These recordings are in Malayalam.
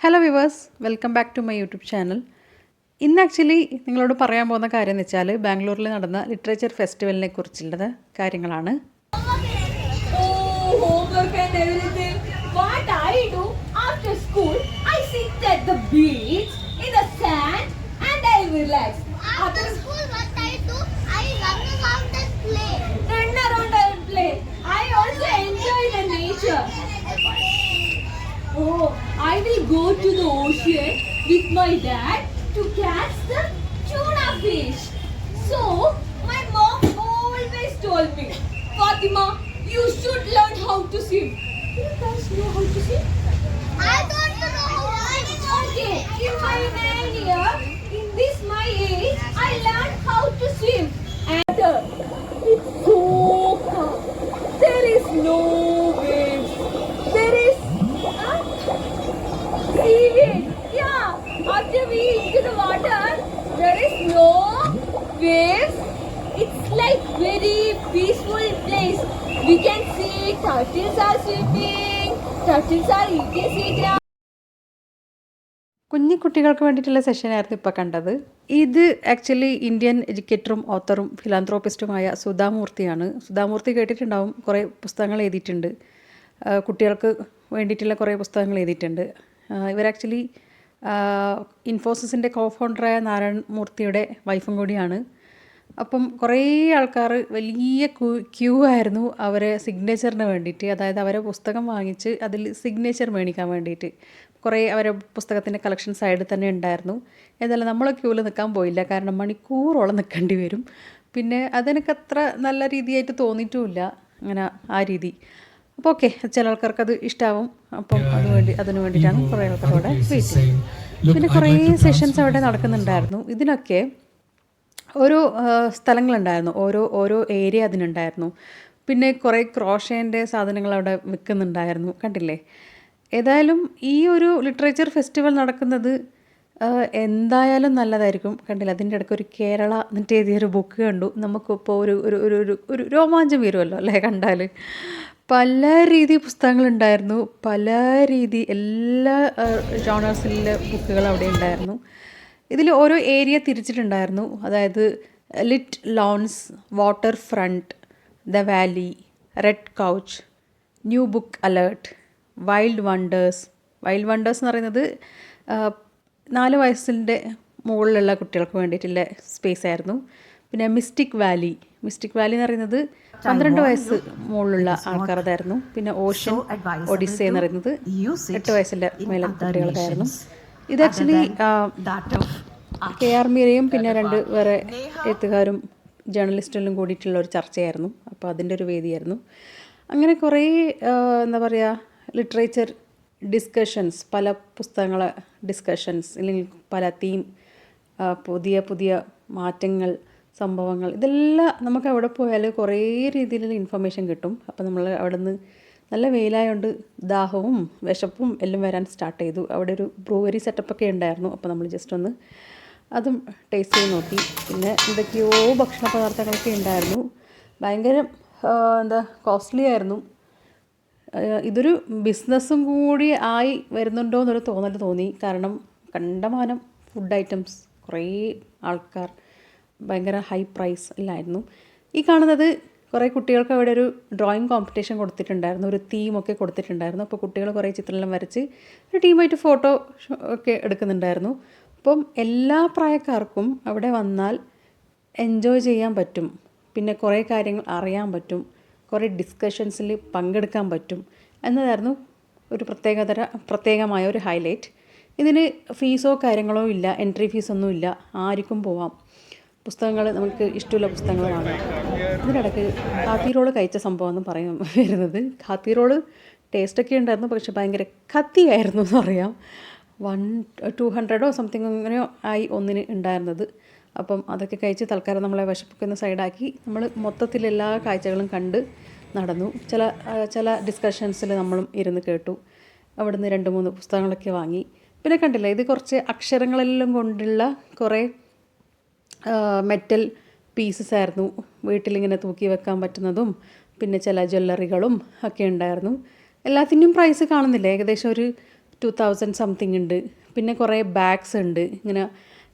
Hello viewers welcome back to my YouTube channel ഇന്ന് ആക്ച്വലി നിങ്ങളോട് പറയാൻ പോകുന്ന കാര്യം എന്ന് വെച്ചാൽ ബാംഗ്ലൂരിൽ നടന്ന ലിറ്ററേച്ചർ ഫെസ്റ്റിവലിനെ കുറിച്ചുള്ളത് കാര്യങ്ങളാണ്. I beach. With my dad to catch the tuna fish. So, my mom always told me, Fatima, you should learn how to swim. Do you guys know how to swim? I don't know how to Okay, in my nine We can see turtles are swimming, turtles are eating sea കുഞ്ഞു കുട്ടികൾക്ക് വേണ്ടിയിട്ടുള്ള സെഷനായിരുന്നു ഇപ്പോൾ കണ്ടത്. ഇത് ആക്ച്വലി ഇന്ത്യൻ എഡ്യൂക്കേറ്ററും ഓത്തറും ഫിലാന്ത്രോപ്പിസ്റ്റുമായ സുധാമൂർത്തിയാണ്. സുധാമൂർത്തി കേട്ടിട്ടുണ്ടാവും കുറേ പുസ്തകങ്ങൾ എഴുതിയിട്ടുണ്ട്. കുട്ടികൾക്ക് വേണ്ടിയിട്ടുള്ള കുറേ പുസ്തകങ്ങൾ എഴുതിയിട്ടുണ്ട്. ഇവർ ആക്ച്വലി ഇൻഫോസിസിന്റെ കോ ഫൗണ്ടറായ നാരായൺ മൂർത്തിയുടെ വൈഫും കൂടിയാണ്. അപ്പം കുറേ ആൾക്കാർ വലിയ ക്യൂ ആയിരുന്നു അവരെ സിഗ്നേച്ചറിന് വേണ്ടിയിട്ട്. അതായത് അവരെ പുസ്തകം വാങ്ങിച്ച് അതിൽ സിഗ്നേച്ചർ മേടിക്കാൻ വേണ്ടിയിട്ട്. കുറേ അവരെ പുസ്തകത്തിന്റെ കളക്ഷൻ സൈഡിൽ തന്നെ ഉണ്ടായിരുന്നു. എന്നാലും നമ്മൾ ക്യൂവിൽ നിൽക്കാൻ പോയില്ല. കാരണം മണിക്കൂറോളം നിൽക്കേണ്ടി വരും. പിന്നെ അതെനിക്ക് അത്ര നല്ല രീതിയായിട്ട് തോന്നിയിട്ടുമില്ല. അങ്ങനെ ആ രീതി. അപ്പോൾ ഓക്കെ ചില ആൾക്കാർക്ക് അത് ഇഷ്ടാവും. അപ്പം അതുവേണ്ടി അതിന് വേണ്ടിയിട്ടാണ് കുറേ ആൾക്കാർ അവിടെ വെയിറ്റ് പിന്നെ കുറേ സെഷൻസ് അവിടെ നടക്കുന്നുണ്ടായിരുന്നു. ഇതിനൊക്കെ ഓരോ സ്ഥലങ്ങളുണ്ടായിരുന്നു. ഓരോ ഓരോ ഏരിയ അതിനുണ്ടായിരുന്നു. പിന്നെ കുറേ ക്രോഷേന്റെ സാധനങ്ങൾ അവിടെ വിൽക്കുന്നുണ്ടായിരുന്നു. കണ്ടില്ലേ? ഏതായാലും ഈ ഒരു ലിറ്ററേച്ചർ ഫെസ്റ്റിവൽ നടക്കുന്നത് എന്തായാലും നല്ലതായിരിക്കും. കണ്ടില്ല? അതിന്റെ ഇടയ്ക്ക് ഒരു കേരള എന്നിട്ട് എഴുതിയൊരു ബുക്ക് കണ്ടു. നമുക്കിപ്പോൾ ഒരു ഒരു ഒരു ഒരു ഒരു രോമാഞ്ചം വരുമല്ലോ അല്ലേ കണ്ടാൽ പല രീതി പുസ്തകങ്ങളുണ്ടായിരുന്നു. പല രീതി എല്ലാ ജോണേഴ്സിലെ ബുക്കുകൾ അവിടെ ഉണ്ടായിരുന്നു. ഇതിൽ ഓരോ ഏരിയ തിരിച്ചിട്ടുണ്ടായിരുന്നു. അതായത് lit lawns waterfront the valley red couch new book alert wild wonders. Wild wonders എന്ന് പറയുന്നത് നാല് വയസ്സിന്റെ മുകളിലുള്ള കുട്ടികൾക്ക് വേണ്ടിയിട്ടുള്ള സ്പേസ് ആയിരുന്നു. പിന്നെ മിസ്റ്റിക് വാലി. മിസ്റ്റിക് വാലി എന്ന് പറയുന്നത് പന്ത്രണ്ട് വയസ്സ് മുകളിലുള്ള ആൾക്കാരതായിരുന്നു പിന്നെ ഓഷൻ ഒഡീസ എന്ന് പറയുന്നത് എട്ട് വയസ്സിന്റെ മേലെ കുട്ടികളുടെയായിരുന്നു ഇത് ആക്ച്വലി കെ ആർ മീരയും പിന്നെ രണ്ട് വേറെ എഴുത്തുകാരും ജേർണലിസ്റ്റുകളും കൂടിയിട്ടുള്ള ഒരു ചർച്ചയായിരുന്നു. അപ്പോൾ അതിന്റെ ഒരു വേദിയായിരുന്നു. അങ്ങനെ കുറേ എന്താ പറയുക ലിറ്ററേച്ചർ ഡിസ്കഷൻസ് പല പുസ്തകങ്ങളെ ഡിസ്കഷൻസ് അല്ലെങ്കിൽ പല തീം പുതിയ പുതിയ മാറ്റങ്ങൾ സംഭവങ്ങൾ ഇതെല്ലാം നമുക്ക് അവിടെ പോയാൽ കുറേ രീതിയിലുള്ള ഇൻഫർമേഷൻ കിട്ടും. അപ്പോൾ നമ്മൾ അവിടെ നിന്ന് നല്ല വെയിലായതുകൊണ്ട് ദാഹവും വിശപ്പും എല്ലാം വരാൻ സ്റ്റാർട്ട് ചെയ്തു. അവിടെ ഒരു ബ്രൂവറി സെറ്റപ്പൊക്കെ ഉണ്ടായിരുന്നു. അപ്പോൾ നമ്മൾ ജസ്റ്റ് ഒന്ന് അതും ടേസ്റ്റ് ചെയ്ത് നോക്കി. പിന്നെ എന്തൊക്കെയോ ഭക്ഷണ പദാർത്ഥങ്ങളൊക്കെ ഉണ്ടായിരുന്നു. ഭയങ്കര എന്താ കോസ്റ്റ്ലി ആയിരുന്നു. ഇതൊരു ബിസിനസ്സും കൂടി ആയി വരുന്നുണ്ടോ എന്നൊരു തോന്നൽ തോന്നി. കാരണം കണ്ടമാനം ഫുഡ് ഐറ്റംസ് കുറേ ആൾക്കാർ ഭയങ്കര ഹൈ പ്രൈസ് ഇല്ലായിരുന്നു. ഈ കാണുന്നത് കുറേ കുട്ടികൾക്ക് അവിടെ ഒരു ഡ്രോയിങ് കോമ്പറ്റീഷൻ കൊടുത്തിട്ടുണ്ടായിരുന്നു. ഒരു തീമൊക്കെ കൊടുത്തിട്ടുണ്ടായിരുന്നു. അപ്പോൾ കുട്ടികൾ കുറേ ചിത്രമെല്ലാം വരച്ച് ഒരു ടീമായിട്ട് ഫോട്ടോ ഒക്കെ എടുക്കുന്നുണ്ടായിരുന്നു. അപ്പം എല്ലാ പ്രായക്കാർക്കും അവിടെ വന്നാൽ എൻജോയ് ചെയ്യാൻ പറ്റും. പിന്നെ കുറേ കാര്യങ്ങൾ അറിയാൻ പറ്റും. കുറേ ഡിസ്കഷൻസിൽ പങ്കെടുക്കാൻ പറ്റും. എന്നതായിരുന്നു ഒരു പ്രത്യേകതര പ്രത്യേകമായ ഒരു ഹൈലൈറ്റ് ഇതിന് ഫീസോ കാര്യങ്ങളോ ഇല്ല എൻട്രി ഫീസൊന്നും ഇല്ല. ആർക്കും പോവാം. പുസ്തകങ്ങൾ നമുക്ക് ഇഷ്ടമുള്ള പുസ്തകങ്ങൾ വാങ്ങാം. ഇതിനിടയ്ക്ക് ഹാത്തി റോൾ കഴിച്ച സംഭവം എന്ന് പറയും വരുന്നത്. ഹാത്തി റോൾ ടേസ്റ്റൊക്കെ ഉണ്ടായിരുന്നു പക്ഷെ ഭയങ്കര കത്തിയായിരുന്നു എന്ന് പറയാം. വൺ ടു ഹൺഡ്രഡോ സംതിങ് അങ്ങനെയോ ആയി ഒന്നിന് ഉണ്ടായിരുന്നത്. അപ്പം അതൊക്കെ കഴിച്ച് തൽക്കാലം നമ്മളെ വിശപ്പിക്കുന്ന സൈഡാക്കി നമ്മൾ മൊത്തത്തിൽ എല്ലാ കാഴ്ചകളും കണ്ട് നടന്നു. ചില ചില ഡിസ്കഷൻസിൽ നമ്മളും ഇരുന്ന് കേട്ടു. അവിടുന്ന് രണ്ട് മൂന്ന് പുസ്തകങ്ങളൊക്കെ വാങ്ങി. പിന്നെ കണ്ടില്ല ഇത് കുറച്ച് അക്ഷരങ്ങളെല്ലാം കൊണ്ടുള്ള കുറേ മെറ്റൽ പീസസ് ആയിരുന്നു. വീട്ടിലിങ്ങനെ തൂക്കി വെക്കാൻ പറ്റുന്നതും പിന്നെ ചില ജ്വല്ലറികളും ഒക്കെ ഉണ്ടായിരുന്നു. എല്ലാത്തിന്റെയും പ്രൈസ് കാണുന്നില്ല? ഏകദേശം ഒരു ടു തൗസൻഡ് സംതിങ് ഉണ്ട്. പിന്നെ കുറേ ബാഗ്സ് ഉണ്ട്. ഇങ്ങനെ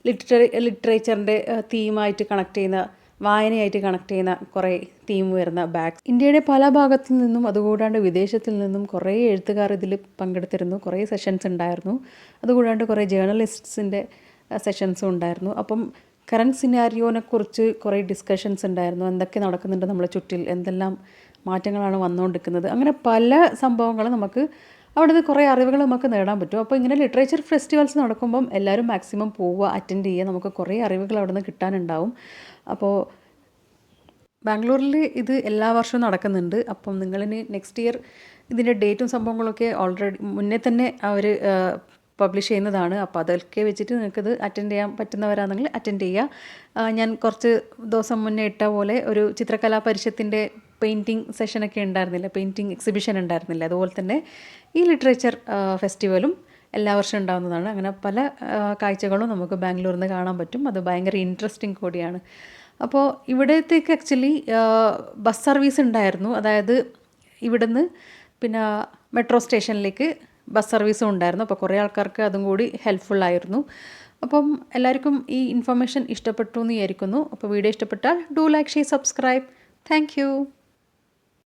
ലിറ്റററി ലിറ്ററേച്ചറിന്റെ തീമായിട്ട് കണക്ട് ചെയ്യുന്ന വായനയായിട്ട് കണക്ട് ചെയ്യുന്ന കുറേ തീം വരുന്ന ബാഗ്സ് ഇന്ത്യയുടെ പല ഭാഗത്തു നിന്നും അതുകൂടാണ്ട് വിദേശത്തിൽ നിന്നും കുറേ എഴുത്തുകാർ ഇതിൽ പങ്കെടുത്തിരുന്നു. കുറേ സെഷൻസ് ഉണ്ടായിരുന്നു. അതുകൂടാണ്ട് കുറേ ജേർണലിസ്റ്റ്സിന്റെ സെഷൻസും ഉണ്ടായിരുന്നു. അപ്പം കറണ്ട് സിനാരിയോനെ കുറിച്ച് കുറേ ഡിസ്കഷൻസ് ഉണ്ടായിരുന്നു. എന്തൊക്കെ നടക്കുന്നുണ്ട് നമ്മളെ ചുറ്റിൽ? എന്തെല്ലാം മാറ്റങ്ങളാണ് വന്നുകൊണ്ടിരിക്കുന്നത്? അങ്ങനെ പല സംഭവങ്ങളും നമുക്ക് അവിടെ നിന്ന് കുറേ അറിവുകൾ നമുക്ക് നേടാൻ പറ്റും. അപ്പോൾ ഇങ്ങനെ ലിറ്ററേച്ചർ ഫെസ്റ്റിവൽസ് നടക്കുമ്പം എല്ലാവരും മാക്സിമം പോവുക അറ്റൻഡ് ചെയ്യുക നമുക്ക് കുറേ അറിവുകൾ അവിടെ നിന്ന് കിട്ടാനുണ്ടാവും. അപ്പോൾ ബാംഗ്ലൂരിൽ ഇത് എല്ലാ വർഷവും നടക്കുന്നുണ്ട്. അപ്പം നിങ്ങളിന് നെക്സ്റ്റ് ഇയർ ഇതിന്റെ ഡേറ്റും സംഭവങ്ങളൊക്കെ ഓൾറെഡി മുന്നേ തന്നെ അവർ പബ്ലിഷ് ചെയ്യുന്നതാണ്. അപ്പോൾ അതൊക്കെ വെച്ചിട്ട് നിങ്ങൾക്കിത് അറ്റൻഡ് ചെയ്യാൻ പറ്റുന്നവരാണെങ്കിൽ അറ്റൻഡ് ചെയ്യുക. ഞാൻ കുറച്ച് ദിവസം മുന്നേ ഇട്ട പോലെ ഒരു ചിത്രകലാ പരിഷത്തിന്റെ പെയിന്റിങ് സെഷനൊക്കെ ഉണ്ടായിരുന്നില്ല. പെയിന്റിങ് എക്സിബിഷൻ ഉണ്ടായിരുന്നില്ല. അതുപോലെ തന്നെ ഈ ലിറ്ററേച്ചർ ഫെസ്റ്റിവലും എല്ലാ വർഷവും ഉണ്ടാകുന്നതാണ് അങ്ങനെ പല കാഴ്ചകളും നമുക്ക് ബാംഗ്ലൂരിൽ നിന്ന് കാണാൻ പറ്റും. അത് ഭയങ്കര ഇൻട്രസ്റ്റിംഗ് കൂടിയാണ്. അപ്പോൾ ഇവിടത്തേക്ക് ആക്ച്വലി ബസ് സർവീസ് ഉണ്ടായിരുന്നു. അതായത് ഇവിടുന്ന് പിന്നെ മെട്രോ സ്റ്റേഷനിലേക്ക് ബസ് സർവീസും ഉണ്ടായിരുന്നു. അപ്പോൾ കുറേ ആൾക്കാർക്ക് അതും കൂടി ഹെൽപ്ഫുള്ളായിരുന്നു അപ്പം എല്ലാവർക്കും ഈ ഇൻഫർമേഷൻ ഇഷ്ടപ്പെട്ടു എന്ന് വിചാരിക്കുന്നു. അപ്പോൾ വീഡിയോ ഇഷ്ടപ്പെട്ടാൽ do like share subscribe thank